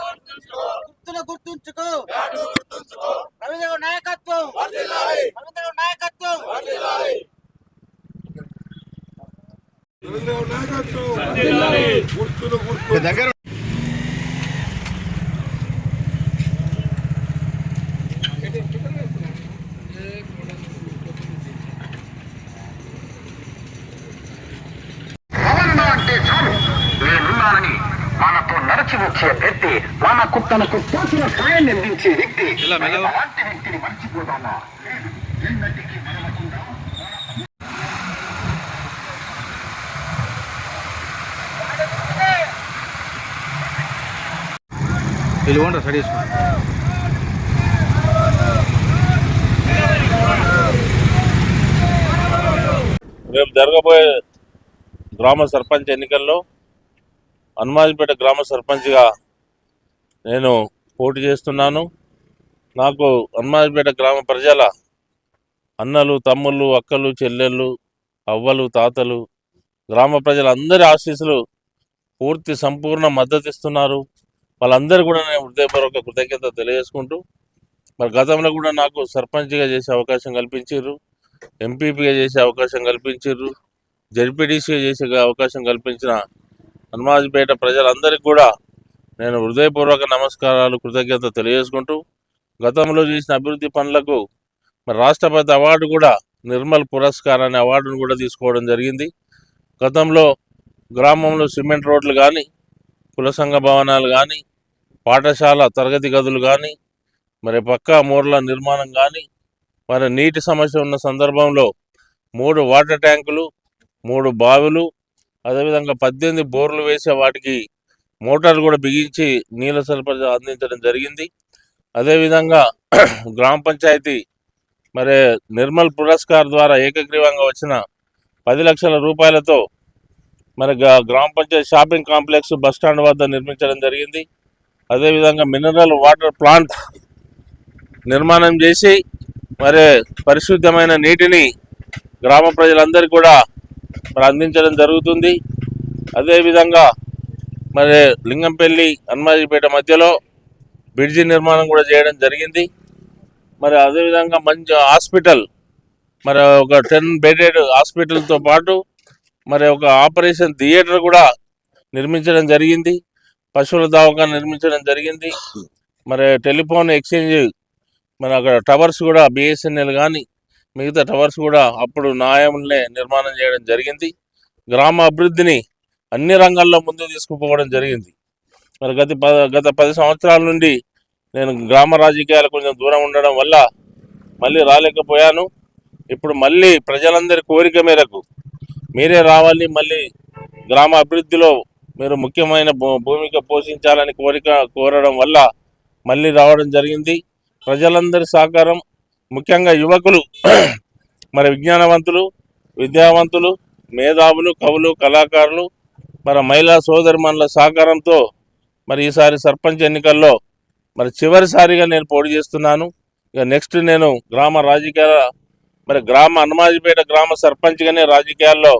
గుర్తుంచుకో. గుర్తును గుర్తుంచుకో. రవీంద్ర నాయకత్వం. రవీంద్ర నాయకత్వం. గుర్తులు దగ్గర నడిచి వచ్చే వ్యక్తి మన కుట్టనకు తోచిన సాయాన్ని అందించే వ్యక్తి అలాంటి వ్యక్తిని చేసుకో రేపు జరగబోయే గ్రామ సర్పంచ్ ఎన్నికల్లో హనుమాజపేట గ్రామ సర్పంచ్గా నేను పోటీ చేస్తున్నాను. నాకు హనుమాజపేట గ్రామ ప్రజల అన్నలు తమ్ముళ్ళు అక్కలు చెల్లెళ్ళు అవ్వలు తాతలు గ్రామ ప్రజలందరి ఆశీస్సులు పూర్తి సంపూర్ణ మద్దతు ఇస్తున్నారు. వాళ్ళందరూ కూడా నేను హృదయపూర్వక కృతజ్ఞత తెలియజేసుకుంటూ మరి గతంలో కూడా నాకు సర్పంచ్గా చేసే అవకాశం కల్పించారు ఎంపీపీగా చేసే అవకాశం కల్పించారు జడ్పీటీసీగా చేసే అవకాశం కల్పించిన హనుమాజీపేట ప్రజలందరికీ కూడా నేను హృదయపూర్వక నమస్కారాలు కృతజ్ఞత తెలియజేసుకుంటూ గతంలో చేసిన అభివృద్ధి పనులకు మరి రాష్ట్రపతి అవార్డు కూడా నిర్మల్ పురస్కార్ అనే అవార్డును కూడా తీసుకోవడం జరిగింది. గతంలో గ్రామంలో సిమెంట్ రోడ్లు కానీ కుల సంఘ భవనాలు కానీ పాఠశాల తరగతి గదులు కానీ మరి పక్కా మోర్ల నిర్మాణం కానీ మరి నీటి సమస్య ఉన్న సందర్భంలో మూడు వాటర్ ట్యాంకులు మూడు బావులు అదేవిధంగా పద్దెనిమిది బోర్లు వేసే వాటికి మోటార్లు కూడా బిగించి నీళ్ళ సరఫరా అందించడం జరిగింది. అదేవిధంగా గ్రామ పంచాయతీ మరి నిర్మల్ పురస్కార్ ద్వారా ఏకగ్రీవంగా వచ్చిన పది లక్షల రూపాయలతో మరి గ్రామ పంచాయతీ షాపింగ్ కాంప్లెక్స్ బస్ స్టాండ్ వద్ద నిర్మించడం జరిగింది. అదేవిధంగా మినరల్ వాటర్ ప్లాంట్ నిర్మాణం చేసి మరి పరిశుద్ధమైన నీటిని గ్రామ ప్రజలందరికీ కూడా మరి అందించడం జరుగుతుంది. అదేవిధంగా మరి లింగంపల్లి హనుమాజీపేట మధ్యలో బ్రిడ్జి నిర్మాణం కూడా చేయడం జరిగింది. మరి అదేవిధంగా మంచి హాస్పిటల్ మరి ఒక టెన్ బెడెడ్ హాస్పిటల్తో పాటు మరి ఒక ఆపరేషన్ థియేటర్ కూడా నిర్మించడం జరిగింది. పశువుల దవాఖాన నిర్మించడం జరిగింది. మరి టెలిఫోన్ ఎక్స్చేంజ్ మన అక్కడ టవర్స్ కూడా బిఎస్ఎన్ఎల్ కానీ మిగతా టవర్స్ కూడా అప్పుడు న్యాయంలో నిర్మాణం చేయడం జరిగింది. గ్రామ అభివృద్ధిని అన్ని రంగాల్లో ముందుకు తీసుకుపోవడం జరిగింది. మరి గత ప గత పది సంవత్సరాల నుండి నేను గ్రామ రాజకీయాలు కొంచెం దూరం ఉండడం వల్ల మళ్ళీ రాలేకపోయాను. ఇప్పుడు మళ్ళీ ప్రజలందరి కోరిక మేరకు మీరే రావాలి మళ్ళీ గ్రామ అభివృద్ధిలో మీరు ముఖ్యమైన భూ- భూమిక పోషించాలని కోరిక కోరడం వల్ల మళ్ళీ రావడం జరిగింది. ప్రజలందరి సహకారం ముఖ్యంగా యువకులు మరి విజ్ఞానవంతులు విద్యావంతులు మేధావులు కవులు కళాకారులు మరి మహిళా సోదరిమణుల సహకారంతో మరి ఈసారి సర్పంచ్ ఎన్నికల్లో మరి చివరిసారిగా నేను పోటీ చేస్తున్నాను. ఇక నెక్స్ట్ నేను గ్రామ రాజకీయాల మరి గ్రామ హనుమాజిపేట గ్రామ సర్పంచ్గానే రాజకీయాల్లో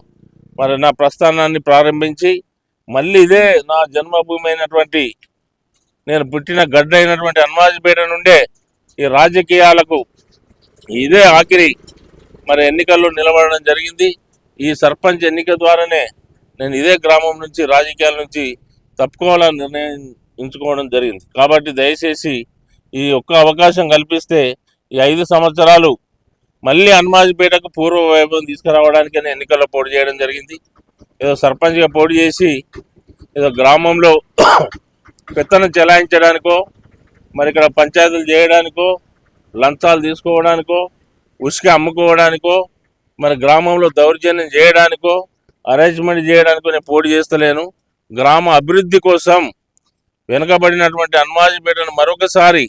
మరి నా ప్రస్థానాన్ని ప్రారంభించి మళ్ళీ ఇదే నా జన్మభూమి అయినటువంటి నేను పుట్టిన గడ్డ అయినటువంటి హనుమాజిపేట నుండే ఈ రాజకీయాలకు ఇదే ఆఖరి మరి ఎన్నికల్లో నిలబడడం జరిగింది. ఈ సర్పంచ్ ఎన్నిక ద్వారానే నేను ఇదే గ్రామం నుంచి రాజకీయాల నుంచి తప్పుకోవాలని నిర్ణయించుకోవడం జరిగింది. కాబట్టి దయచేసి ఈ ఒక్క అవకాశం కల్పిస్తే ఈ ఐదు సంవత్సరాలు మళ్ళీ హనుమాజిపేటకు పూర్వ వైభవం తీసుకురావడానికి నేను ఎన్నికల్లో పోటీ చేయడం జరిగింది. ఏదో సర్పంచ్గా పోటీ చేసి ఏదో గ్రామంలో పెత్తనం చెలాయించడానికో మరి ఇక్కడ పంచాయతీలు చేయడానికో లంచాలు తీసుకోవడానికో ఉసుక అమ్ముకోవడానికో మరి గ్రామంలో దౌర్జన్యం చేయడానికో అరేంజ్మెంట్ చేయడానికో నేను పోటీ చేస్తలేను. గ్రామ అభివృద్ధి కోసం వెనుకబడినటువంటి హనుమాజీపేటను మరొకసారి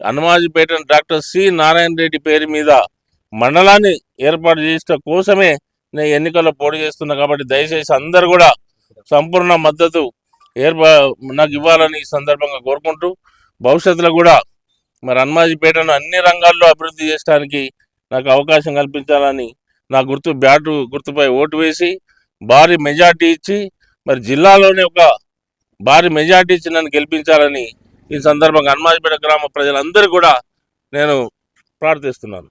హనుమాజీపేటను డాక్టర్ సి నారాయణ రెడ్డి పేరు మీద మండలాన్ని ఏర్పాటు చేయడం కోసమే నేను ఎన్నికల్లో పోటీ చేస్తున్నా కాబట్టి దయచేసి అందరు కూడా సంపూర్ణ మద్దతు ఏర్పా నాకు ఇవ్వాలని ఈ సందర్భంగా కోరుకుంటూ భవిష్యత్తులో కూడా మరి హనుమాజిపేటను అన్ని రంగాల్లో అభివృద్ధి చేయడానికి నాకు అవకాశం కల్పించాలని నా గుర్తు బ్యాటు గుర్తుపై ఓటు వేసి భారీ మెజార్టీ ఇచ్చి మరి జిల్లాలోనే ఒక భారీ మెజార్టీ ఇచ్చి నన్ను గెలిపించాలని ఈ సందర్భంగా హనుమాజ్పేట గ్రామ ప్రజలందరూ కూడా నేను ప్రార్థిస్తున్నాను.